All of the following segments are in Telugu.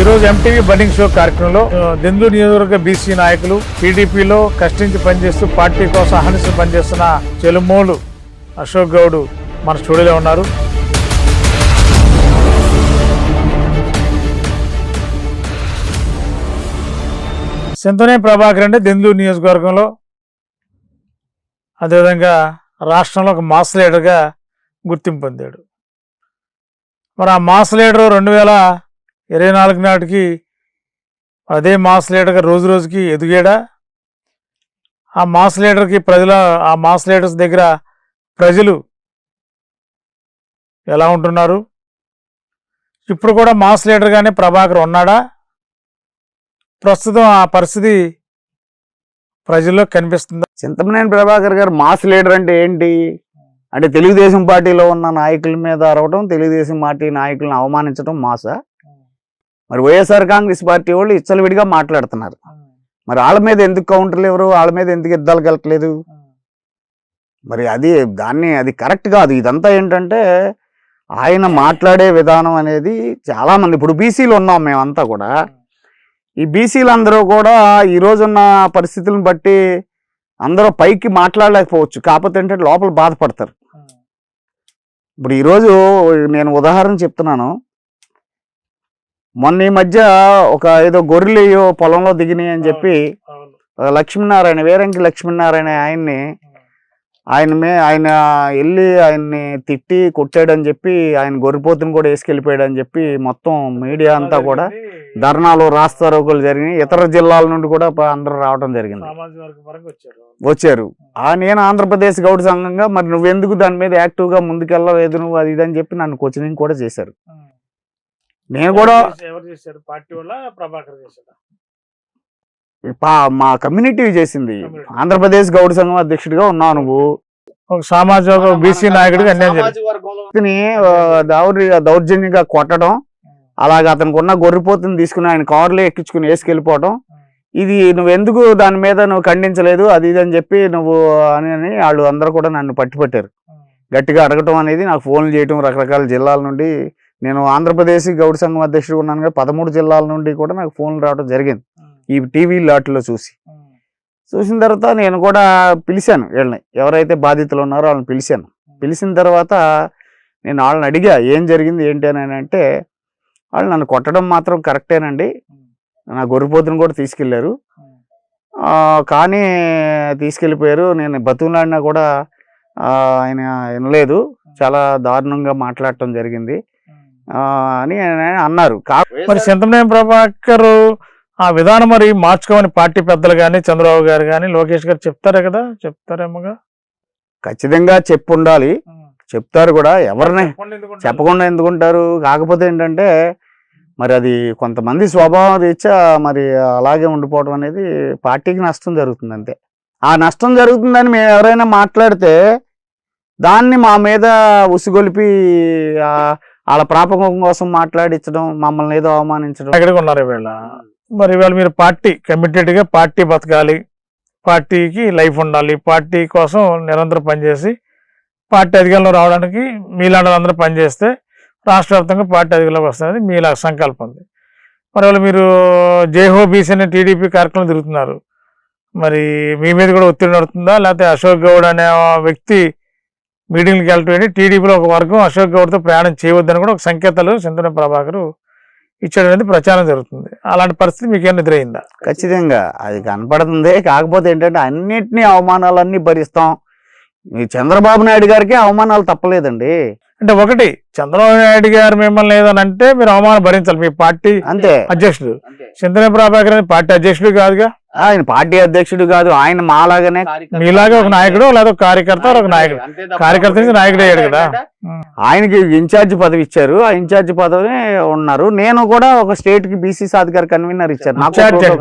ఈరోజు ఎంటీవీ బన్నింగ్ షో కార్యక్రమంలో ఆ, నియోజకవర్గ బీసీ నాయకులు టీడీపీలో కష్టించి పనిచేస్తూ పార్టీ కోసం అహనిస్తూ పనిచేస్తున్న చెలుమోలు అశోక్ గౌడ్ మన స్టూడియోలో ఉన్నారు. సింతనే ప్రభాకర్ అంటే దెందులూరు నియోజకవర్గంలో. అదేవిధంగా రాష్ట్రంలో ఒక మాస్ లీడర్గా గుర్తింపు పొందాడు. మరి ఆ మాస్ లీడరు రెండు వేల ఇరవై నాలుగు నాటికి అదే మాస్ లీడర్గా రోజు రోజుకి ఎదిగాడా? ఆ మాస్ లీడర్కి ప్రజల ఆ మాస్ లీడర్స్ దగ్గర ప్రజలు ఎలా ఉంటున్నారు? ఇప్పుడు కూడా మాస్ లీడర్గానే ప్రభాకర్ ఉన్నాడా? ప్రస్తుతం ఆ పరిస్థితి ప్రజల్లో కనిపిస్తుందా? చింతమనేని ప్రభాకర్ గారు మాస్ లీడర్ అంటే ఏంటి? అంటే తెలుగుదేశం పార్టీలో ఉన్న నాయకుల మీద అరవటం తెలుగుదేశం పార్టీ నాయకులను అవమానించడం మాసా? మరి వైఎస్ఆర్ కాంగ్రెస్ పార్టీ వాళ్ళు ఇచ్చలవిడిగా మాట్లాడుతున్నారు. మరి వాళ్ళ మీద ఎందుకు కౌంటర్లు ఎవరు? వాళ్ళ మీద ఎందుకు యుద్ధాలు కలగట్లేదు మరి అది దాన్ని అది కరెక్ట్ కాదు. ఇదంతా ఏంటంటే ఆయన మాట్లాడే విధానం అనేది చాలా మంది ఇప్పుడు బీసీలు ఉన్నాం మేమంతా కూడా. ఈ బీసీలు అందరూ కూడా ఈ రోజున్న పరిస్థితులను బట్టి అందరూ పైకి మాట్లాడలేకపోవచ్చు. కాకపోతే ఏంటంటే లోపల బాధపడతారు. ఇప్పుడు ఈరోజు నేను ఉదాహరణ చెప్తున్నాను. మొన్న ఈ మధ్య ఒక ఏదో గొర్రెలు పొలంలో దిగినాయి అని చెప్పి లక్ష్మీనారాయణ వేరంకి లక్ష్మీనారాయణ ఆయన్ని ఆయన మే ఆయన వెళ్ళి ఆయన్ని తిట్టి కొట్టాడని చెప్పి ఆయన గొర్రెపోతుని కూడా వేసుకెళ్ళిపోయాడు అని చెప్పి మొత్తం మీడియా అంతా కూడా ధర్నాలు రాస్తారోకులు జరిగినాయి. ఇతర జిల్లాల నుండి కూడా అందరూ రావడం జరిగింది. వచ్చారు. ఆ. నేను ఆంధ్రప్రదేశ్ గౌడ్ సంఘంగా మరి నువ్వెందుకు దాని మీద యాక్టివ్గా ముందుకెళ్ళలేదు నువ్వు అది ఇది అని చెప్పి నన్ను కోచింగ్ కూడా చేశారు. నేను కూడా ఎవరు చేశారు- ఎవరు చేశారు? పార్టీ వల్ల ప్రభాకర్ చేశారు పా- మా కమ్యూనిటీ చేసింది. ఆంధ్రప్రదేశ్ గౌడ్ సంఘం అధ్యక్షుడిగా ఉన్నావు నువ్వు. ఒక సామాజిక బీసీ నాయకుడిగా దౌర్య దౌర్జన్యంగా కొట్టడం అలాగే అతనికి ఉన్న గొర్రెపోతుని తీసుకుని ఆయన కారులో ఎక్కించుకుని వేసుకెళ్ళిపోవడం ఇది నువ్వు ఎందుకు దాని మీద నువ్వు ఖండించలేదు అది ఇది అని చెప్పి నువ్వు అని అని వాళ్ళు అందరూ కూడా నన్ను పట్టిపట్టారు. గట్టిగా అడగటం అనేది నాకు ఫోన్లు చేయటం రకరకాల జిల్లాల నుండి నేను ఆంధ్రప్రదేశ్ గౌడ్ సంఘం అధ్యక్షుడు ఉన్నాను కదా పదమూడు జిల్లాల నుండి కూడా నాకు ఫోన్లు రావడం జరిగింది. ఈ టీవీ లాట్లో చూసి. చూసిన తర్వాత నేను కూడా పిలిచాను వీళ్ళని. ఎవరైతే బాధితులు ఉన్నారో వాళ్ళని పిలిచాను. పిలిచిన తర్వాత నేను వాళ్ళని అడిగా ఏం జరిగింది? ఏంటి? అని అంటే వాళ్ళు నన్ను కొట్టడం మాత్రం కరెక్టేనండి. నా గొర్రెపోతుని కూడా తీసుకెళ్ళారు. ఆ, కానీ తీసుకెళ్ళిపోయారు. నేను బతుకులాడినా కూడా ఆయన వినలేదు. చాలా దారుణంగా మాట్లాడటం జరిగింది. అని అన్నారు. మరి చింతమనేని ప్రభాకర్ ఆ విధానం మరి మార్చుకోమని పార్టీ పెద్దలు కానీ చంద్రబాబు గారు కానీ లోకేష్ గారు చెప్తారే కదా? చెప్తారేమోగా? ఖచ్చితంగా చెప్పు ఉండాలి చెప్తారు కూడా. ఎవరిని చెప్పకుండా ఎందుకుంటారు? కాకపోతే ఏంటంటే మరి అది కొంతమంది స్వభావం రీత్యా మరి అలాగే ఉండిపోవడం అనేది పార్టీకి నష్టం జరుగుతుంది అంతే. ఆ నష్టం జరుగుతుందని మేము ఎవరైనా మాట్లాడితే దాన్ని మా మీద ఉసిగొలిపి ఆ, వాళ్ళ ప్రాపకం కోసం మాట్లాడించడం మమ్మల్ని ఏదో అవమానించడం. ఎక్కడికి ఉన్నారు వీళ్ళ మరి ఇవాళ మీరు పార్టీ కమిటెడ్గా పార్టీ బతకాలి. పార్టీకి లైఫ్ ఉండాలి. పార్టీ కోసం నిరంతరం పనిచేసి పార్టీ అధికారంలో రావడానికి మీలాంటి అందరూ పనిచేస్తే రాష్ట్ర వ్యాప్తంగా పార్టీ అధికారంలోకి వస్తుంది మీలా సంకల్పం ఉంది. మరి వాళ్ళు మీరు జేహో బీసీ అనే టీడీపీ కార్యక్రమం తిరుగుతున్నారు మరి మీ మీద కూడా ఒత్తిడి నడుతుందా? లేకపోతే అశోక్ గౌడ్ అనే వ్యక్తి మీటింగ్కి వెళ్ళటం టీడీపీలో ఒక వర్గం అశోక్ గౌడ్తో ప్రయాణం చేయవద్దని కూడా ఒక సంకేతాలు చింతన ప్రభాకర్ ఇచ్చాడు అనేది ప్రచారం జరుగుతుంది. అలాంటి పరిస్థితి మీకు ఏమైనా ఎదురైందా ఖచ్చితంగా. అది కనపడుతుంది. కాకపోతే ఏంటంటే అన్నిటినీ అవమానాలన్నీ భరిస్తాం. చంద్రబాబు నాయుడు గారికి అవమానాలు తప్పలేదండి. అంటే ఒకటి చంద్రబాబు నాయుడు గారు మిమ్మల్ని ఏదని అంటే మీరు అవమానం భరించాలి. మీ పార్టీ అంతే. అధ్యక్షుడు. చింతన ప్రభాకర్ పార్టీ అధ్యక్షుడు కాదుగా. ఆయన పార్టీ అధ్యక్షుడు కాదు ఆయన మాలాగానే మీలాగా ఒక నాయకుడు లేదా ఒక కార్యకర్త ఒక నాయకుడు. కార్యకర్త నుంచి నాయకుడు అయ్యాడు కదా. ఆయనకి ఇన్ఛార్జ్ పదవి ఇచ్చారు. ఆ ఇన్ఛార్జ్ పదవి ఉన్నారు. నేను కూడా ఒక స్టేట్కి బీసీ సాధికార కన్వీనర్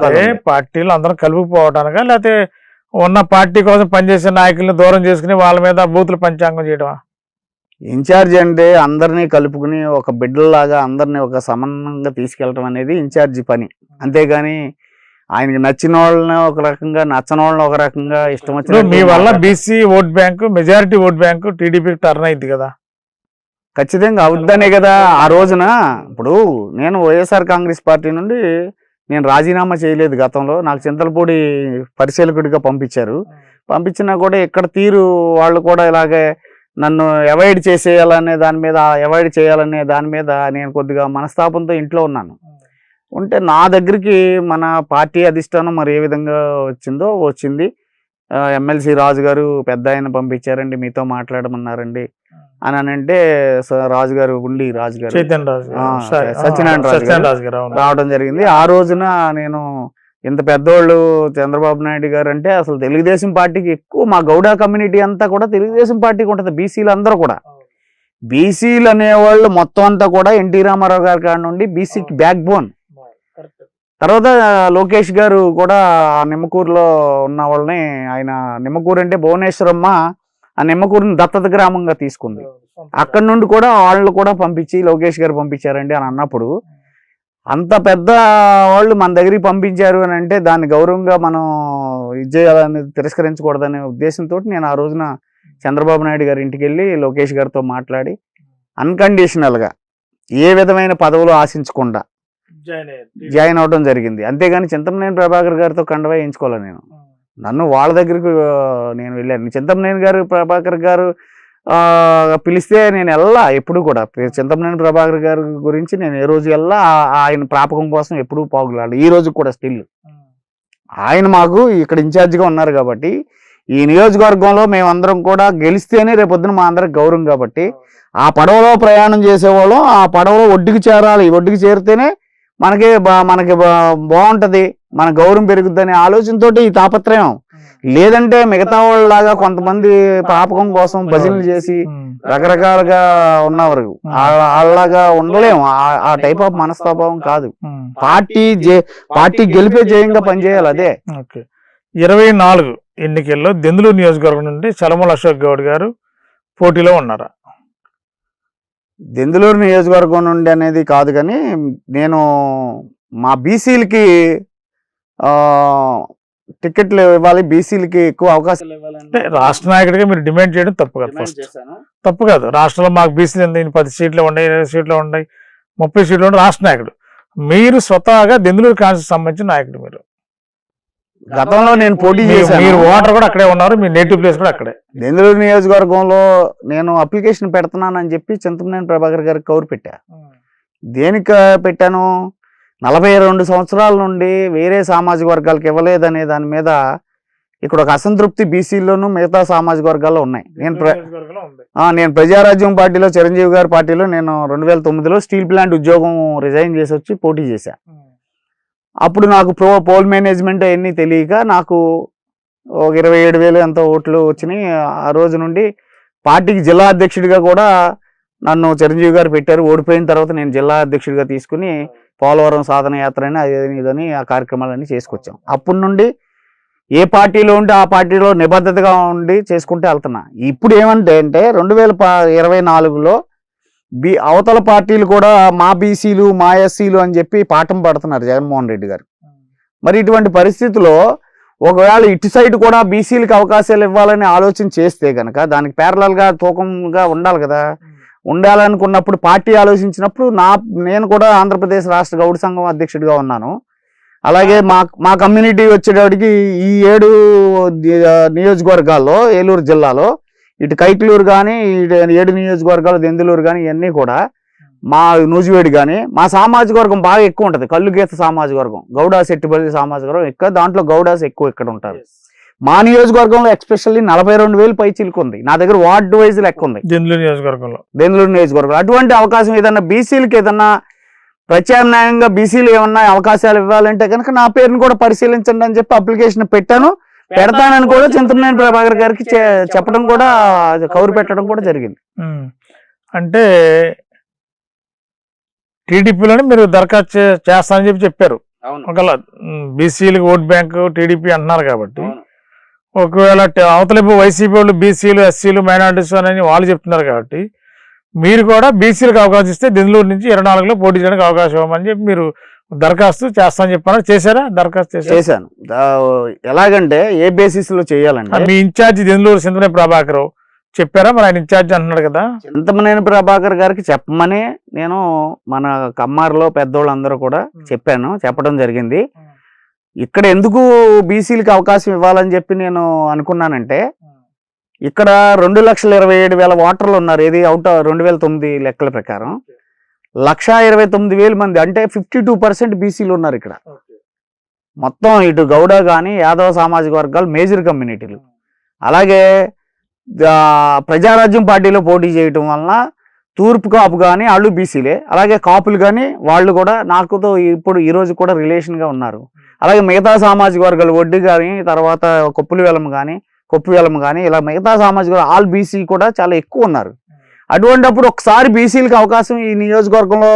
ఉంది. పార్టీలు అందరూ కలుపుకోవటానికా లేకపోతే ఉన్న పార్టీ కోసం పనిచేసే నాయకుల్ని దూరం చేసుకుని వాళ్ళ మీద బూతులు పంచాంగం చేయడమా ఇన్ఛార్జ్ అంటే అందరినీ కలుపుకుని ఒక బిడ్డలాగా అందరినీ ఒక సమన్వయంగా తీసుకెళ్ళటం అనేది ఇన్ఛార్జి పని. అంతేగాని ఆయనకి నచ్చిన వాళ్ళని ఒక రకంగా నచ్చని వాళ్ళని ఒక రకంగా ఇష్టం వచ్చిన మీ వల్ల BC vote bank majority vote bank టీడీపీకి టర్న్ అయింది కదా. ఖచ్చితంగా అవుద్దనే కదా ఆ రోజున. ఇప్పుడు నేను వైఎస్ఆర్ కాంగ్రెస్ పార్టీ నుండి నేను రాజీనామా చేయలేదు గతంలో. నాకు చింతలపూడి పరిశీలకుడిగా పంపించారు. పంపించినా కూడా ఇక్కడ తీరు వాళ్ళు కూడా ఇలాగే నన్ను అవాయిడ్ చేసేయాలనే దాని మీద అవాయిడ్ చేయాలనే దాని మీద నేను కొద్దిగా మనస్తాపంతో ఇంట్లో ఉన్నాను. ఉంటే నా దగ్గరికి మన పార్టీ అధిష్టానం మరి ఏ విధంగా వచ్చిందో వచ్చింది. ఎమ్మెల్సీ రాజు గారు పెద్ద ఆయన పంపించారండి మీతో మాట్లాడమన్నారండి అని అని అంటే రాజు గారు ఉండి రాజు గారు చైతన్య రాజు గారు. ఆ, సరే. సత్యనారాయణ రాజు గారు. రావడం జరిగింది. ఆ రోజున నేను ఇంత పెద్దోళ్ళు చంద్రబాబు నాయుడు గారు అంటే అసలు తెలుగుదేశం పార్టీకి ఎక్కువ మా గౌడ కమ్యూనిటీ అంతా కూడా తెలుగుదేశం పార్టీకి ఉంటుంది బీసీలు అందరూ కూడా. బీసీలు అనేవాళ్ళు మొత్తం అంతా కూడా ఎన్టీ రామారావు గారి కాడ నుండి బీసీకి బ్యాక్ బోన్ తర్వాత లోకేష్ గారు కూడా ఆ నిమ్మకూరులో ఉన్న వాళ్ళని ఆయన నిమ్మకూరు అంటే భువనేశ్వరమ్మ ఆ నిమ్మకూరుని దత్తత గ్రామంగా తీసుకుంది. అక్కడ నుండి కూడా వాళ్ళు కూడా పంపించి లోకేష్ గారు పంపించారండి అని అన్నప్పుడు అంత పెద్ద వాళ్ళు మన దగ్గరికి పంపించారు అని అంటే దాన్ని గౌరవంగా మనం ఇది చేయాలని తిరస్కరించకూడదనే ఉద్దేశంతో నేను ఆ రోజున చంద్రబాబు నాయుడు గారి ఇంటికి వెళ్ళి లోకేష్ గారితో మాట్లాడి అన్కండిషనల్గా ఏ విధమైన పదవులు ఆశించకుండా జాయిన్ అవడం జరిగింది. అంతేగాని చింతమనేని ప్రభాకర్ గారితో కండవా వేయించుకోవాలి నేను? నన్ను వాళ్ళ దగ్గరికి నేను వెళ్ళాను. చింతమనేని గారు ప్రభాకర్ గారు పిలిస్తే నేను వెళ్ళా ఎప్పుడు కూడా. చింతమనేని ప్రభాకర్ గారి గురించి నేను ఏ రోజు వెళ్ళా ఆయన ప్రాపకం కోసం ఎప్పుడూ పోగులాడు ఈ రోజు కూడా స్టిల్. ఆయన మాకు ఇక్కడ ఇన్ఛార్జిగా ఉన్నారు కాబట్టి ఈ నియోజకవర్గంలో మేమందరం కూడా గెలిస్తేనే రేపొద్దున మా అందరికి గౌరవం కాబట్టి ఆ పడవలో ప్రయాణం చేసేవాళ్ళం. ఆ పడవలో ఒడ్డుకి చేరాలి. ఒడ్డుకి చేరితేనే మనకి బా- మనకి బా- బాగుంటది మన గౌరవం పెరుగుద్దనే ఆలోచనతోటి ఈ తాపత్రయం. లేదంటే మిగతా వాళ్ళలాగా కొంతమంది పాపకం కోసం భజనలు చేసి రకరకాలుగా ఉన్నవారు. వాళ్ళలాగా ఉండలేము. ఆ- టైప్ ఆఫ్ మనస్తాభావం కాదు. పార్టీ పార్టీ గెలిపే జయంగా పనిచేయాలి అదే. ఇరవై నాలుగు ఎన్నికల్లో దెందులూరు నియోజకవర్గం నుండి చలమల అశోక్ గౌడ్ గారు పోటీలో ఉన్నారా? దెందులూరు నియోజకవర్గం నుండి అనేది కాదు కానీ నేను మా బీసీలకి టికెట్లు ఇవ్వాలి బీసీలకి ఎక్కువ అవకాశాలు అంటే రాష్ట్ర నాయకుడిగా మీరు డిమాండ్ చేయడం తప్పు కదా ఫస్ట్. తప్పు కాదు. రాష్ట్రంలో మాకు బీసీలు ఎంత పది సీట్లు ఉన్నాయి ఇరవై సీట్లు ఉన్నాయి ముప్పై సీట్లు ఉన్నాయి రాష్ట్ర నాయకుడు. మీరు స్వతహాగా దెందులూరు కాన్స్టిట్యూషన్ సంబంధించిన నాయకుడు మీరు. గతంలో నేను పోటీ చేశాను. మీరు ఓటర్ కూడా అక్కడే ఉన్నారు మీ నేటివ్ ప్లేస్ కూడా అక్కడే. దెందులూరు నియోజకవర్గంలో నేను అప్లికేషన్ పెడుతున్నానని చెప్పి చింతమనేని ప్రభాకర్ గారికి కౌరు పెట్టా. దేనికి పెట్టాను? నలభై రెండు సంవత్సరాల నుండి వేరే సామాజిక వర్గాలకు ఇవ్వలేదనే దాని మీద ఇక్కడ ఒక అసంతృప్తి బీసీలోను మిగతా సామాజిక వర్గాల్లో ఉన్నాయి. నేను నేను ప్రజారాజ్యం పార్టీలో చిరంజీవి గారి పార్టీలో నేను రెండు వేల తొమ్మిదిలో స్టీల్ ప్లాంట్ ఉద్యోగం రిజైన్ చేసి వచ్చి పోటీ చేశా. అప్పుడు నాకు ప్రో పోల్ మేనేజ్మెంట్ అవన్నీ తెలియక నాకు ఒక ఇరవై ఏడు వేలు ఎంత ఓట్లు వచ్చినాయి. ఆ రోజు నుండి పార్టీకి జిల్లా అధ్యక్షుడిగా కూడా నన్ను చిరంజీవి గారు పెట్టారు. ఓడిపోయిన తర్వాత నేను జిల్లా అధ్యక్షుడిగా తీసుకుని పోలవరం సాధన యాత్ర అని అదని ఇదని ఆ కార్యక్రమాలన్నీ చేసుకొచ్చాం. అప్పటి నుండి ఏ పార్టీలో ఉంటే ఆ పార్టీలో నిబద్ధతగా ఉండి చేసుకుంటే వెళ్తున్నా. ఇప్పుడు ఏమంటే అంటే రెండు వేల ఇరవై నాలుగులో బి అవతల పార్టీలు కూడా మా బీసీలు మా ఎస్సీలు అని చెప్పి పాఠం పడుతున్నారు జగన్మోహన్ రెడ్డి గారు. మరి ఇటువంటి పరిస్థితిలో ఒకవేళ ఇటు సైడ్ కూడా బీసీలకు అవకాశాలు ఇవ్వాలని ఆలోచన చేస్తే కనుక దానికి ప్యారలల్గా తూకంగా ఉండాలి కదా. ఉండాలనుకున్నప్పుడు పార్టీ ఆలోచించినప్పుడు నా నేను కూడా ఆంధ్రప్రదేశ్ రాష్ట్ర గౌడ సంఘం అధ్యక్షుడిగా ఉన్నాను. అలాగే మా మా కమ్యూనిటీ వచ్చేటప్పటికి ఈ ఏడు నియోజకవర్గాల్లో ఏలూరు జిల్లాలో ఇటు కైకలూరు కానీ ఇటు ఏడు నియోజకవర్గాలు దెందులూరు కానీ ఇవన్నీ కూడా మా నూజివేడి కానీ మా సామాజిక వర్గం బాగా ఎక్కువ ఉంటుంది. కళ్ళు గీత సామాజిక వర్గం గౌడా శెట్టిపల్లి సామాజిక వర్గం ఎక్కువ దాంట్లో గౌడాస్ ఎక్కువ ఇక్కడ ఉంటారు. మా నియోజకవర్గంలో ఎక్స్పెషల్లీ నలభై రెండు వేలు పై చిలుకు ఉంది. నా దగ్గర వార్డు వైజ్ లెక్క ఉంది. దెందులూరు నియోజకవర్గంలో. బెంగళూరు నియోజకవర్గం. అటువంటి అవకాశం ఏదన్నా బీసీలకి ఏదన్నా ప్రత్యామ్నాయంగా బీసీలు ఏమన్నా అవకాశాలు ఇవ్వాలంటే కనుక నా పేరుని కూడా పరిశీలించండి అని చెప్పి అప్లికేషన్ పెట్టాను. పెడతానని కూడా చింతమనేని ప్రభాకర్ గారికి చె- చెప్పడం కూడా కౌరు పెట్టడం కూడా జరిగింది. అంటే టీడీపీలోనే మీరు దరఖాస్తు చేస్తానని చెప్పి చెప్పారు. ఒకవేళ బీసీలకు ఓట్ బ్యాంక్ టీడీపీ అంటున్నారు కాబట్టి. ఒకవేళ అవతలపు వైసీపీ వాళ్ళు బీసీలు ఎస్సీలు మైనార్టీస్ అని వాళ్ళు చెప్తున్నారు కాబట్టి మీరు కూడా బీసీలకు అవకాశం ఇస్తే దెందులూరు నుంచి ఇరవై నాలుగులో పోటీ చేయడానికి అవకాశం ఇవ్వమని చెప్పి మీరు దరఖాస్తు చేస్తామని చెప్పారు? చేశారా? దరఖాస్తు చేశాను. ఎలాగంటే ఏ బేసిస్లో చేయాలంటే మీ ఇన్ఛార్జి దెందులూరు సింధనే ప్రభాకర్? చెప్పారా? మరి ఆయన ఇన్ఛార్జ్ అంటున్నాడు కదా. చింతమనేని ప్రభాకర్ గారికి చెప్పమని నేను మన కమ్మారులో పెద్దోళ్ళందరూ కూడా చెప్పాను చెప్పడం జరిగింది. ఇక్కడ ఎందుకు బీసీలకి అవకాశం ఇవ్వాలని చెప్పి నేను అనుకున్నానంటే ఇక్కడ రెండు లక్షల ఇరవై ఏడు వేల ఓటర్లు ఉన్నారు. ఏది అవుట్ రెండు వేల తొమ్మిది లెక్కల ప్రకారం. లక్ష ఇరవై తొమ్మిది వేల మంది అంటే ఫిఫ్టీ టూ పర్సెంట్ బీసీలు ఉన్నారు ఇక్కడ. మొత్తం ఇటు గౌడ కానీ యాదవ సామాజిక వర్గాలు మేజర్ కమ్యూనిటీలు. అలాగే ప్రజారాజ్యం పార్టీలో పోటీ చేయటం వలన తూర్పు కాపు కానీ వాళ్ళు బీసీలే. అలాగే కాపులు కానీ వాళ్ళు కూడా నాకుతో ఇప్పుడు ఈ రోజు కూడా రిలేషన్గా ఉన్నారు. అలాగే మిగతా సామాజిక వర్గాలు వడ్డీ కానీ తర్వాత కొప్పులు వేలం కానీ కొప్పు వేలం కానీ ఇలా మిగతా సామాజిక ఆల్ బీసీ కూడా చాలా ఎక్కువ ఉన్నారు. అటువంటిప్పుడు ఒకసారి బీసీలకు అవకాశం ఈ నియోజకవర్గంలో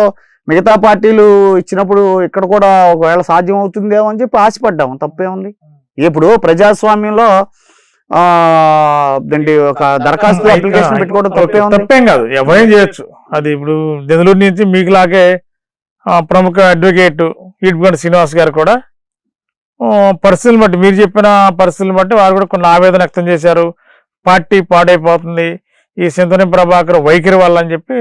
మిగతా పార్టీలు ఇచ్చినప్పుడు ఇక్కడ కూడా ఒకవేళ సాధ్యం అవుతుందేమో అని చెప్పి ఆశపడ్డాం తప్పేముంది? ఇప్పుడు ప్రజాస్వామ్యంలో ఏంటి ఒక దరఖాస్తు అప్లికేషన్ పెట్టుకోవడం తప్పే తప్పేం కాదు. ఎవరైనా చేయొచ్చు. అది ఇప్పుడు దెందులూరు నుంచి మీకులాగే ఆ, ప్రముఖ అడ్వకేట్ ఈటుగంట శ్రీనివాస్ గారు కూడా ఆ, పరిస్థితులను బట్టి మీరు చెప్పిన పరిస్థితులను బట్టి వారు కూడా కొన్ని ఆవేదన వ్యక్తం చేశారు. పార్టీ పాడైపోతుంది. ఈ సింధుని ప్రభాకర్ వైఖరి వల్ల అని చెప్పి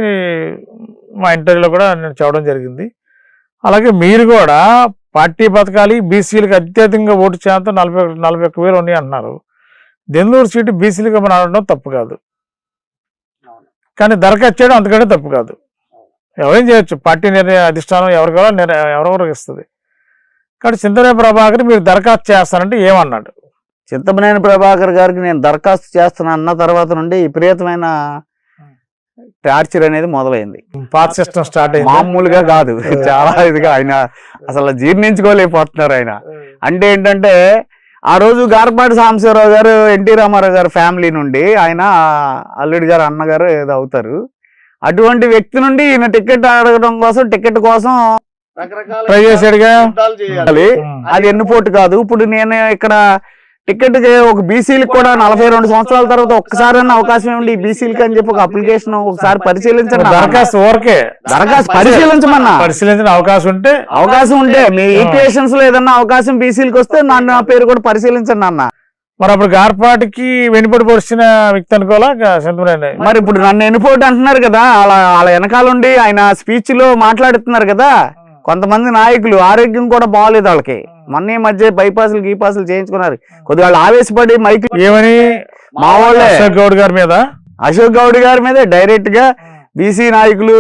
మా ఇంటర్వ్యూలో కూడా నేను చెప్పడం జరిగింది. అలాగే మీరు కూడా పార్టీ బతకాలి బీసీలకు అత్యధికంగా ఓటు శాతం నలభై ఒకటి- నలభై ఒక్క వేలు ఉన్నాయి అంటున్నారు దెందులూరు సీటు బీసీలుగా మనం అనడం తప్పు కాదు. కానీ దరఖాస్తు చేయడం అంతకంటే తప్పు కాదు. ఎవరేం చేయొచ్చు? పార్టీ నిర్ణయ అధిష్టానం ఎవరికో నిర్ణయం ఎవరెవరికి ఇస్తుంది? కాబట్టి చింతనే ప్రభాకర్ మీరు దరఖాస్తు చేస్తానంటే ఏమన్నాడు? చింతమనేని ప్రభాకర్ గారికి నేను దరఖాస్తు చేస్తున్నా అన్న తర్వాత నుండి విపరీతమైన టార్చర్ అనేది మొదలైంది. పాత సిస్టమ్ స్టార్ట్ అయింది? మామూలుగా కాదు. చాలా ఇదిగా ఆయన అసలు జీర్ణించుకోలేకపోతున్నారు ఆయన. అంటే ఏంటంటే ఆ రోజు గారపాటి సాంబశివరావు గారు ఎన్టీ రామారావు గారు ఫ్యామిలీ నుండి ఆయన అల్లుడి గారు అన్నగారు ఏదో అవుతారు. అటువంటి వ్యక్తి నుండి ఈయన టికెట్ అడగడం కోసం టికెట్ కోసం ట్రై చేశాడుగా అది ఎన్నుపోటు కాదు. ఇప్పుడు నేను ఇక్కడ టికెట్ ఒక బీసీలకు కూడా నలభై రెండు సంవత్సరాల తర్వాత ఒక్కసారి అవకాశం ఈ బీసీలకి అని చెప్పి ఒక అప్లికేషన్ ఒకసారి పరిశీలించండి. దరఖాస్తు ఓరకే దరఖాస్తు పరిశీలించమన్నా. పరిశీలించిన అవకాశం ఉంటే అవకాశం ఉంటే మీ ఈక్వేషన్స్లో ఏదన్నా అవకాశం బీసీలకు వస్తే నా నా పేరు కూడా పరిశీలించండి అన్న. మరి అప్పుడు గార్పాటికి వెనుపడి పొడిచిన వ్యక్తి అనుకోవాలా? మరి ఇప్పుడు నన్ను ఎన్నిపోటు అంటున్నారు కదా అలా వాళ్ళ వెనకాల ఉండి ఆయన స్పీచ్లో మాట్లాడుతున్నారు కదా కొంతమంది నాయకులు ఆరోగ్యం కూడా బాగాలేదు వాళ్ళకి. మొన్న ఈ మధ్య బైపాసులు గీపాసులు చేయించుకున్నారు. కొద్దిగా వాళ్ళు ఆవేశపడి మైక్ ఏమని? మా వాళ్ళే. అశోక్ గౌడ్ గారి మీద? అశోక్ గౌడ్ గారి మీద డైరెక్ట్గా బీసీ నాయకులు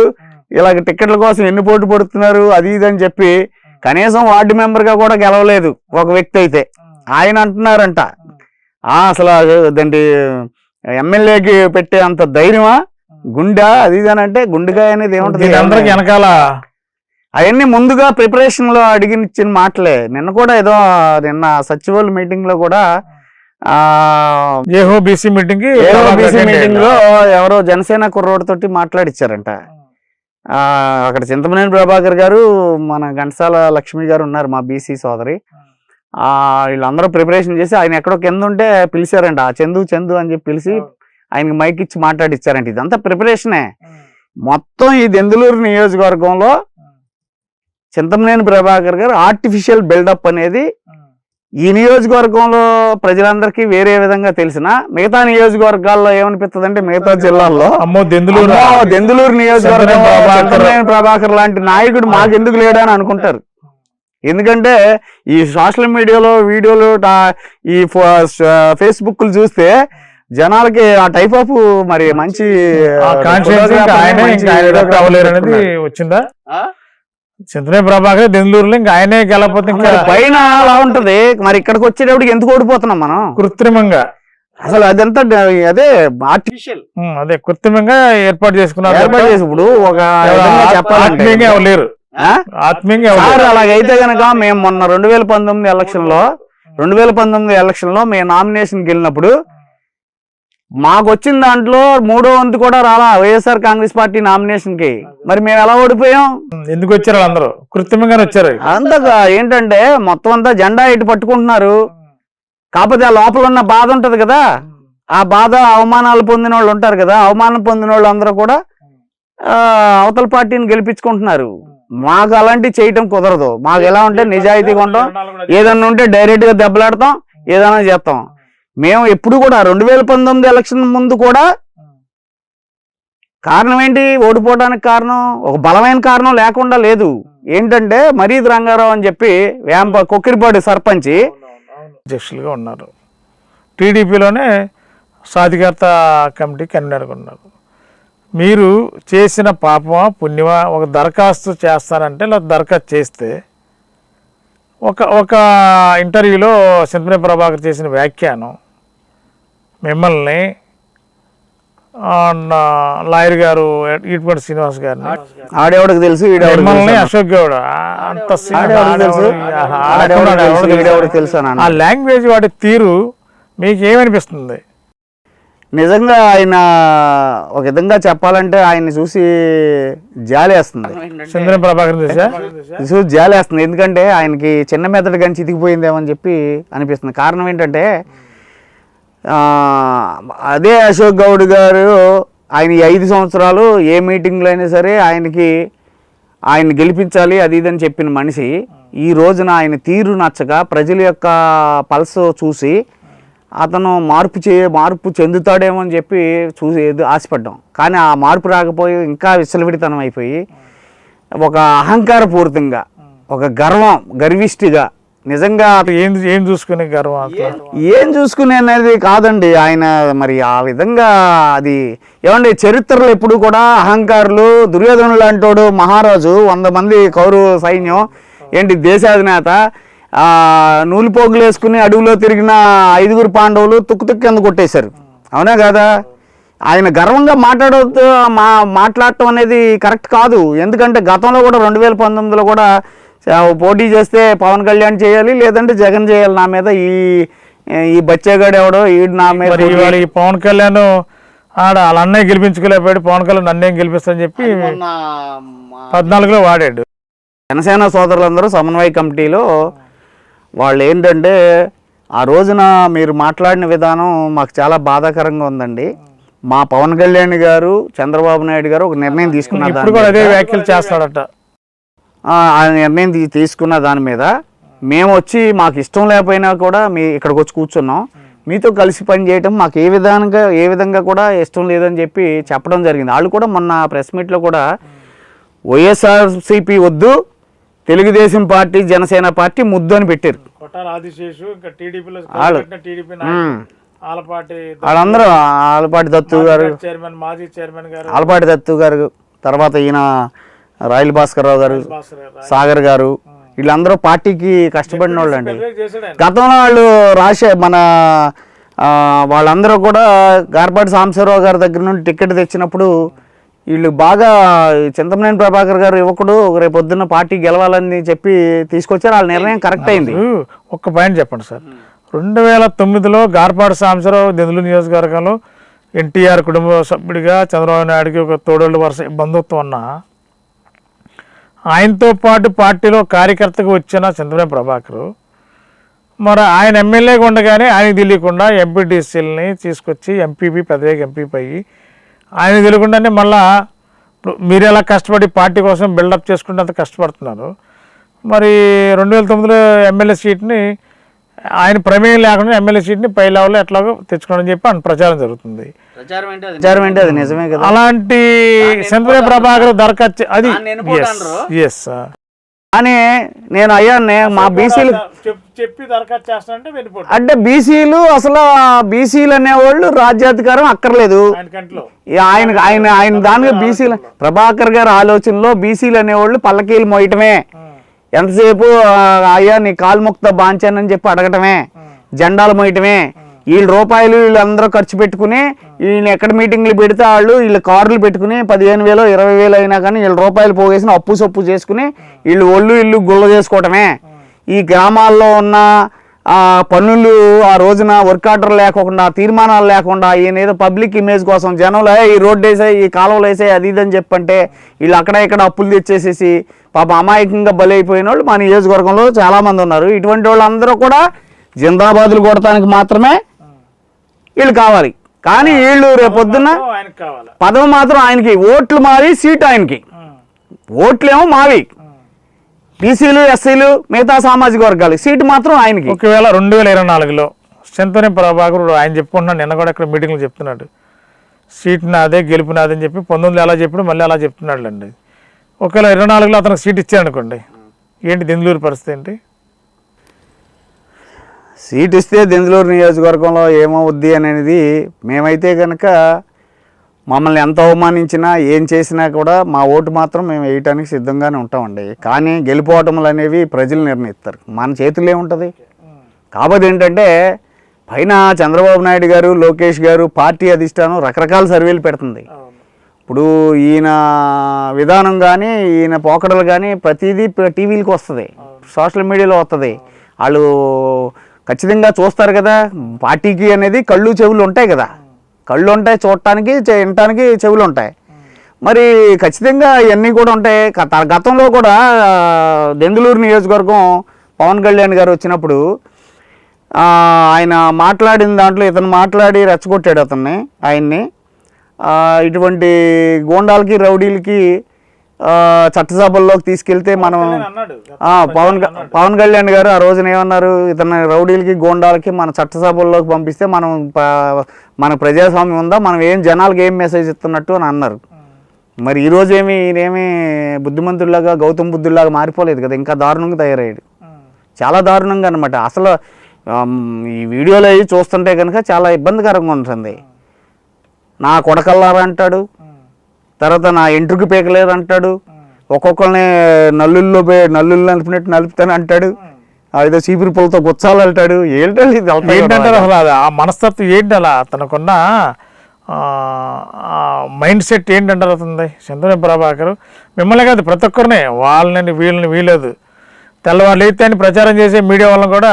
ఇలాగ టికెట్ల కోసం ఎన్ని పోటు పడుతున్నారు అది ఇది అని చెప్పి కనీసం వార్డు మెంబర్గా కూడా గెలవలేదు ఒక వ్యక్తి అయితే. ఆయన అంటున్నారంట. ఆ అసలు అదేంటి ఎమ్మెల్యేకి పెట్టే అంత ధైర్యమా? గుండె అది ఇది అని అంటే గుండెకాయ అనేది ఏముంటది? అందరికి వెనకాల అవన్నీ ముందుగా ప్రిపరేషన్లో అడిగిన ఇచ్చిన మాటలే. నిన్న కూడా ఏదో నిన్న సచివాల్ మీటింగ్లో కూడా ఆ ఏహో బీసీ మీటింగ్కి బీసీ మీటింగ్లో ఎవరో జనసేన కుర్రోడ్ తోటి మాట్లాడిచ్చారంట. ఆ అక్కడ చింతమనేని ప్రభాకర్ గారు మన ఘంటసాల లక్ష్మి గారు ఉన్నారు మా బీసీ సోదరి. ఆ వీళ్ళందరూ ప్రిపరేషన్ చేసి ఆయన ఎక్కడో కింద ఉంటే పిలిచారంట. ఆ చందు చందు అని చెప్పి పిలిచి ఆయనకి మైక్ ఇచ్చి మాట్లాడిచ్చారంట. ఇదంతా ప్రిపరేషనే మొత్తం ఈ దెందులూరు నియోజకవర్గంలో చింతమనేని ప్రభాకర్ గారు ఆర్టిఫిషియల్ బిల్డప్ అనేది ఈ నియోజకవర్గంలో ప్రజలందరికీ వేరే విధంగా తెలిసిన మిగతా నియోజకవర్గాల్లో ఏమనిపిస్తుంది అంటే మిగతా జిల్లాల్లో అమ్మో దెందులూరు అమ్మో, దెందులూరు నియోజకవర్గంలో చంద్రబాబు ప్రభాకర్. లాంటి నాయకుడు మాకెందుకు లేడని అనుకుంటారు. ఎందుకంటే ఈ సోషల్ మీడియాలో వీడియోలు ఈ ఫేస్బుక్ చూస్తే జనాలకి ఆ టైప్ ఆఫ్ మరి మంచి వచ్చిందా? చింతనే ప్రభాకర్ దెందులూరులో ఇంకా ఆయనే మరి పైన అలా ఉంటది. మరి ఇక్కడికి వచ్చేటప్పటికి ఎందుకు ఓడిపోతున్నాం మనం? కృత్రిమంగా. అసలు అదంతా అదే ఆర్టిఫిషియల్ అదే కృత్రిమంగా ఏర్పాటు చేసుకున్నారు. ఏర్పాటు చేసి ఇప్పుడు ఒక ఆత్మీయంగా లేరు? ఆత్మీయంగా. అలాగైతే గనక మేము మొన్న రెండు వేల పంతొమ్మిది ఎలక్షన్లో రెండు వేల పంతొమ్మిది ఎలక్షన్లో మేము నామినేషన్ వెళ్ళినప్పుడు మాకు వచ్చిన దాంట్లో మూడో వంతు కూడా రాలా వైఎస్ఆర్ కాంగ్రెస్ పార్టీ నామినేషన్కి మరి మేము ఎలా ఓడిపోయాం? ఎందుకు వచ్చారు వాళ్ళందరూ? కృత్రిమంగానే వచ్చారు. అంతా ఏంటంటే మొత్తం అంతా జెండా ఇటు పట్టుకుంటున్నారు. కాకపోతే ఆ లోపల ఉన్న బాధ ఉంటది కదా. ఆ బాధ అవమానాలు పొందిన వాళ్ళు ఉంటారు కదా. అవమానం పొందిన వాళ్ళు అందరూ కూడా అవతల పార్టీని గెలిపించుకుంటున్నారు. మాకు అలాంటివి చేయటం కుదరదు. మాకు ఎలా ఉంటే నిజాయితీగా ఉంటాం. ఏదన్నా ఉంటే డైరెక్ట్గా దెబ్బలాడతాం. ఏదైనా చేస్తాం. మేము ఎప్పుడు కూడా రెండు వేల పంతొమ్మిది ఎలక్షన్ ముందు కూడా కారణం ఏంటి? ఓడిపోవడానికి కారణం ఒక బలమైన కారణం లేకుండా లేదు. ఏంటంటే మరీద్ రంగారావు అని చెప్పి వేంప కొక్కిరిపాడు సర్పంచి అధ్యక్షులుగా ఉన్నారు. టీడీపీలోనే సాధికారత కమిటీ కన్వీనర్గా ఉన్నారు. మీరు చేసిన పాపమా పుణ్యమా ఒక దరఖాస్తు చేస్తానంటే లేదా దరఖాస్తు చేస్తే ఒక ఒక ఇంటర్వ్యూలో చింతనే ప్రభాకర్ చేసిన వ్యాఖ్యానం మిమ్మల్ని లాయర్ గారు ఈటిపడి శ్రీనివాస్ గారిని. ఆడేవాడికి తెలుసు మిమ్మల్ని అశోక్ గౌడ్ అంత తెలుసు ఆ. లాంగ్వేజ్ వాడి తీరు మీకు ఏమనిపిస్తుంది నిజంగా ఆయన ఒక విధంగా చెప్పాలంటే ఆయన్ని చూసి జాలేస్తుంది. చంద్రన ప్రభాకర్ చూసా చూసి జాలేస్తుంది. ఎందుకంటే ఆయనకి చిన్న మెదడు కానీ చితికిపోయిందేమని చెప్పి అనిపిస్తుంది. కారణం ఏంటంటే అదే అశోక్ గౌడ్ గారు ఆయన ఈ ఐదు సంవత్సరాలు ఏ మీటింగ్లో అయినా సరే ఆయనకి ఆయన గెలిపించాలి అది ఇది అని చెప్పిన మనిషి ఈ రోజున ఆయన తీరు నచ్చక ప్రజల యొక్క పల్స్ చూసి అతను మార్పు చే మార్పు చెందుతాడేమో అని చెప్పి చూసి ఆశపడ్డాం. కానీ ఆ మార్పు రాకపోయి ఇంకా విచ్చలవిడితనం అయిపోయి ఒక అహంకారపూరితంగా ఒక గర్వం గర్విష్టిగా నిజంగా ఏం ఏం చూసుకునే గర్వం ఏం చూసుకునే అనేది కాదండి. ఆయన మరి ఆ విధంగా అది ఏమండి చరిత్రలో ఎప్పుడు కూడా అహంకారులు దుర్యోధనుడు లాంటోడు మహారాజు వంద మంది కౌరవ సైన్యం ఏంటి దేశాధినేత నూలుపోగులు వేసుకుని అడవిలో తిరిగిన ఐదుగురు పాండవులు తుక్కు తుక్కు కింద కొట్టేశారు. అవునా కదా? ఆయన గర్వంగా మాట్లాడవద్దు మా మాట్లాడటం అనేది కరెక్ట్ కాదు. ఎందుకంటే గతంలో కూడా రెండు వేల పంతొమ్మిదిలో కూడా పోటీ చేస్తే పవన్ కళ్యాణ్ చేయాలి లేదంటే జగన్ చేయాలి. నా మీద ఈ ఈ బచ్చేగాడు ఎవడో ఈ నా మీద ఈ పవన్ కళ్యాణ్ ఆడ వాళ్ళ అన్నయ్య గెలిపించుకోలేకపోయాడు. పవన్ కళ్యాణ్ నన్నేం గెలిపిస్తాని చెప్పి పద్నాలుగులో వాడాడు. జనసేన సోదరులందరూ సమన్వయ కమిటీలో వాళ్ళు ఏంటంటే ఆ రోజున మీరు మాట్లాడిన విధానం మాకు చాలా బాధాకరంగా ఉందండి. మా పవన్ కళ్యాణ్ గారు చంద్రబాబు నాయుడు గారు ఒక నిర్ణయం తీసుకున్నారు ఇప్పుడు కూడా అదే వ్యాఖ్యలు చేస్తాడట. ఆ నిర్ణయం తీసుకున్న దాని మీద మేము వచ్చి మాకు ఇష్టం లేకపోయినా కూడా మీ ఇక్కడికి వచ్చి కూర్చున్నాం. మీతో కలిసి పని చేయటం మాకు ఏ విధంగా ఏ విధంగా కూడా ఇష్టం లేదని చెప్పి చెప్పడం జరిగింది. వాళ్ళు కూడా మొన్న ప్రెస్ మీట్లో కూడా వైఎస్ఆర్సీపీ వద్దు తెలుగుదేశం పార్టీ జనసేన పార్టీ ముద్దు అని పెట్టారు. వాళ్ళందరూ ఆలపాటి దత్తు గారు. చైర్మన్ మాజీ చైర్మన్ గారు. ఆలపాటి దత్తు గారు తర్వాత ఈయన రాయల భాస్కర్ రావు గారు. సాగర్ గారు. వీళ్ళందరూ పార్టీకి కష్టపడిన వాళ్ళు అండి. గతంలో వాళ్ళు రాసే మన వాళ్ళందరూ కూడా గార్పాటి సాంబశివరావు గారి దగ్గర నుండి టికెట్ తెచ్చినప్పుడు వీళ్ళు బాగా చింతమనేని ప్రభాకర్ గారు యువకుడు రేపు పొద్దున్న పార్టీ గెలవాలని చెప్పి తీసుకొచ్చారు. వాళ్ళ నిర్ణయం కరెక్ట్ అయింది. ఒక్క పాయింట్ చెప్పండి సార్. రెండు వేల తొమ్మిదిలో గార్పాడు సాంబశివరావు దెందులు నియోజకవర్గంలో ఎన్టీఆర్ కుటుంబ సభ్యుడిగా చంద్రబాబు నాయుడుకి ఒక తోడోళ్ళు వరుస బంధుత్వం ఉన్న ఆయనతో పాటు పార్టీలో కార్యకర్తగా వచ్చిన చంద్రబాబు ప్రభాకర్ మరి ఆయన ఎమ్మెల్యేగా ఉండగానే ఆయనకు తెలియకుండా ఎంపీటీసీలని తీసుకొచ్చి ఎంపీపీ పెద్దగా ఎంపీపీ అయ్యి ఆయన తెలియకుండానే మళ్ళా ఇప్పుడు మీరు ఎలా కష్టపడి పార్టీ కోసం బిల్డప్ చేసుకుంటే అంత కష్టపడుతున్నారు. మరి రెండు వేల తొమ్మిదిలో ఎమ్మెల్యే సీట్ని ఆయన ప్రమేయం లేకుండా ఎమ్మెల్యే సీట్ని పై లెవెల్లో ఎట్లాగో తెచ్చుకోవడం చెప్పి ఆయన ప్రచారం జరుగుతుంది. ప్రచారం ఏంటి అది? నిజమే కదా. అలాంటి సెంపరే ప్రభాకర్ దరఖాస్తు అది ఎస్ కానీ నేను అయ్యా నే- మా బీసీలు చెప్పి దరఖాస్తు చేస్తానంటే అంటే బీసీలు అసలు బీసీలు అనేవాళ్ళు రాజ్యాధికారం అక్కర్లేదు. ఆయన ఆయన ఆయన దానిగా బీసీలు ప్రభాకర్ గారి ఆలోచనలో బీసీలు అనేవాళ్ళు పల్లకీలు మోయటమే. ఎంతసేపు అయ్యా నీ కాలు ముక్త బాంచానని చెప్పి అడగటమే. జెండాలు మోయటమే. వీళ్ళు రూపాయలు వీళ్ళందరూ ఖర్చు పెట్టుకుని వీళ్ళు ఎక్కడ మీటింగ్లు పెడితే వాళ్ళు వీళ్ళు కార్లు పెట్టుకుని పదిహేను వేలు ఇరవై వేలు అయినా కానీ వీళ్ళు రూపాయలు పోగేసిన అప్పు సొప్పు చేసుకుని వీళ్ళు ఒళ్ళు ఇల్లు గుల్ల చేసుకోవటమే. ఈ గ్రామాల్లో ఉన్న ఆ పనులు ఆ రోజున వర్క్ ఆర్డర్ లేకుండా తీర్మానాలు లేకుండా ఈయన ఏదో పబ్లిక్ ఇమేజ్ కోసం జనంలో ఈ రోడ్డు వేసాయి ఈ కాలువలు వేసాయి అది ఇది అని చెప్పంటే వీళ్ళు అక్కడ ఇక్కడ అప్పులు తెచ్చేసేసి పాప అమాయకంగా బలైపోయిన వాళ్ళు మా నియోజకవర్గంలో చాలామంది ఉన్నారు. ఇటువంటి వాళ్ళందరూ కూడా జిందాబాదులు కొడటానికి మాత్రమే వీళ్ళు కావాలి. కానీ వీళ్ళు రేపొద్దున పదవి మాత్రం ఆయనకి ఓట్లు మావి సీటు ఆయనకి. ఓట్లేమో మావి. బీసీలు ఎస్సీలు మిగతా సామాజిక వర్గాలు సీటు మాత్రం ఆయనకి. ఒకవేళ రెండు వేల ఇరవై నాలుగులో చింతనే ప్రభాకరుడు ఆయన చెప్పుకుంటున్నాడు నిన్న కూడా ఇక్కడ మీటింగ్లో చెప్తున్నాడు. సీట్ నాదే గెలుపు నాదే అని చెప్పి పంతొమ్మిది ఎలా చెప్పాడు మళ్ళీ అలా చెప్తున్నాడు అండి ఒకవేళ ఇరవై నాలుగులో అతనికి సీట్ ఇచ్చాడనుకోండి ఏంటి దెందులూరు పరిస్థితి ఏంటి? సీట్ ఇస్తే దెందులూరు నియోజకవర్గంలో ఏమవుద్ది అనేది మేమైతే కనుక మమ్మల్ని ఎంత అవమానించినా ఏం చేసినా కూడా మా ఓటు మాత్రం మేము వేయటానికి సిద్ధంగానే ఉంటామండి. కానీ గెలిపోవటములు అనేవి ప్రజలు నిర్ణయిస్తారు. మన చేతుల్లో ఉంటుంది. కాబట్టి ఏంటంటే పైన చంద్రబాబు నాయుడు గారు లోకేష్ గారు పార్టీ అధిష్టానం రకరకాల సర్వేలు పెడుతుంది. ఇప్పుడు ఈయన విధానం కానీ ఈయన పోకడలు కానీ ప్రతిదీ టీవీలకు వస్తుంది. సోషల్ మీడియాలో వస్తుంది. వాళ్ళు ఖచ్చితంగా చూస్తారు కదా. పార్టీకి అనేది కళ్ళు చెవులు ఉంటాయి కదా. కళ్ళు ఉంటాయి చూడటానికి వినటానికి చెవులు ఉంటాయి. మరి ఖచ్చితంగా ఇవన్నీ కూడా ఉంటాయి. గతంలో కూడా దెందులూరు నియోజకవర్గం పవన్ కళ్యాణ్ గారు వచ్చినప్పుడు ఆయన మాట్లాడిన దాంట్లో ఇతను మాట్లాడి రెచ్చగొట్టాడు అతన్ని ఆయన్ని. ఇటువంటి గోండాలకి రౌడీలకి చట్టసభల్లోకి తీసుకెళ్తే మనం పవన్ పవన్ కళ్యాణ్ గారు ఆ రోజున ఏమన్నారు? ఇతను రౌడీలకి గోండాలకి మన చట్టసభల్లోకి పంపిస్తే మనం మన ప్రజాస్వామ్యం ఉందా? మనం ఏం జనాలకి ఏం మెసేజ్ ఇస్తున్నట్టు అని అన్నారు. మరి ఈ రోజు ఏమి ఈయనేమి బుద్ధిమంతుడిలాగా గౌతమ్ బుద్ధుడిలాగా మారిపోలేదు కదా ఇంకా దారుణంగా తయారయ్యాడు. చాలా దారుణంగా అనమాట అసలు ఈ వీడియోలో అవి చూస్తుంటే కనుక చాలా ఇబ్బందికరంగా ఉంటుంది. నా కొడకల్లారా అంటాడు. తర్వాత నా ఎంట్రుకు పీకలేదు అంటాడు ఒక్కొక్కరిని నల్లుల్లో నల్లుల్లో నలిపినట్టు నలుపుతాను అంటాడు. ఏదో చీపురు పొలతో గుచ్చాలు అంటాడు ఏంటంటే ఇది ఏంటంటారు అసలు ఆ మనస్తత్వం ఏంటి అలా? తనకున్న మైండ్ సెట్ ఏంటంటారు అతనిది? చింతనే ప్రభాకర్. మిమ్మల్ని కాదు ప్రతి ఒక్కరిని వాళ్ళని వీళ్ళని వీలేదు తెల్లవారు లేతే అని ప్రచారం చేసే మీడియా వాళ్ళని కూడా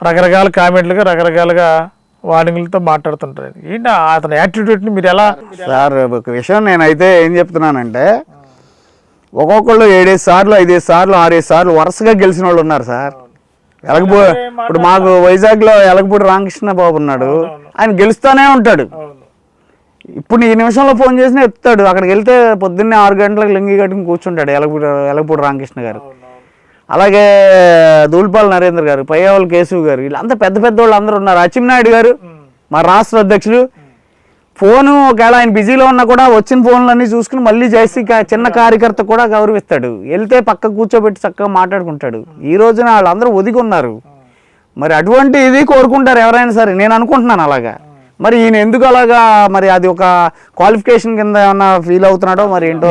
రకరకాల కామెంట్లుగా రకరకాలుగా వార్నింగ్లతో మాట్లాడుతుంటారు. ఏంటి అతని యాటిట్యూడ్ని మీరు ఎలా సార్ ఒక విషయం నేనైతే ఏం చెప్తున్నానంటే ఒక్కొక్కళ్ళు ఏడేసి సార్లు ఐదేసి సార్లు ఆరేసి సార్లు వరుసగా గెలిచిన వాళ్ళు ఉన్నారు సార్. ఎలగపూ ఇప్పుడు మాకు వైజాగ్లో ఎలగపూడి రామకృష్ణ బాబు ఉన్నాడు ఆయన గెలుస్తానే ఉంటాడు. ఇప్పుడు ఈ నిమిషంలో ఫోన్ చేసినా ఎత్తుతాడు. అక్కడికి వెళ్తే పొద్దున్నే ఆరు గంటలకు లింగి కట్టుకుని కూర్చుంటాడు ఎలగపూడి ఎలగపూడి రామకృష్ణ గారు. అలాగే దూల్పాల్ నరేంద్ర గారు పయ్యవల్ కేశవ్ గారు వీళ్ళంతా పెద్ద పెద్ద వాళ్ళు అందరూ ఉన్నారు. అచ్చెన్నాయుడు గారు మా రాష్ట్ర అధ్యక్షులు ఫోను ఒకవేళ ఆయన బిజీలో ఉన్నా కూడా వచ్చిన ఫోన్లన్నీ చూసుకుని మళ్ళీ చేసి కా- చిన్న కార్యకర్త కూడా గౌరవిస్తాడు. వెళ్తే పక్క కూర్చోబెట్టి చక్కగా మాట్లాడుకుంటాడు. ఈ రోజున వాళ్ళందరూ ఒదిగి ఉన్నారు మరి అటువంటి ఇది కోరుకుంటారు ఎవరైనా సరే. నేను అనుకుంటున్నాను అలాగా. మరి ఈయన ఎందుకు అలాగా మరి అది ఒక క్వాలిఫికేషన్ కింద ఏమన్నా ఫీల్ అవుతున్నాడో మరి ఏంటో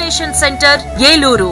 station centre Eluru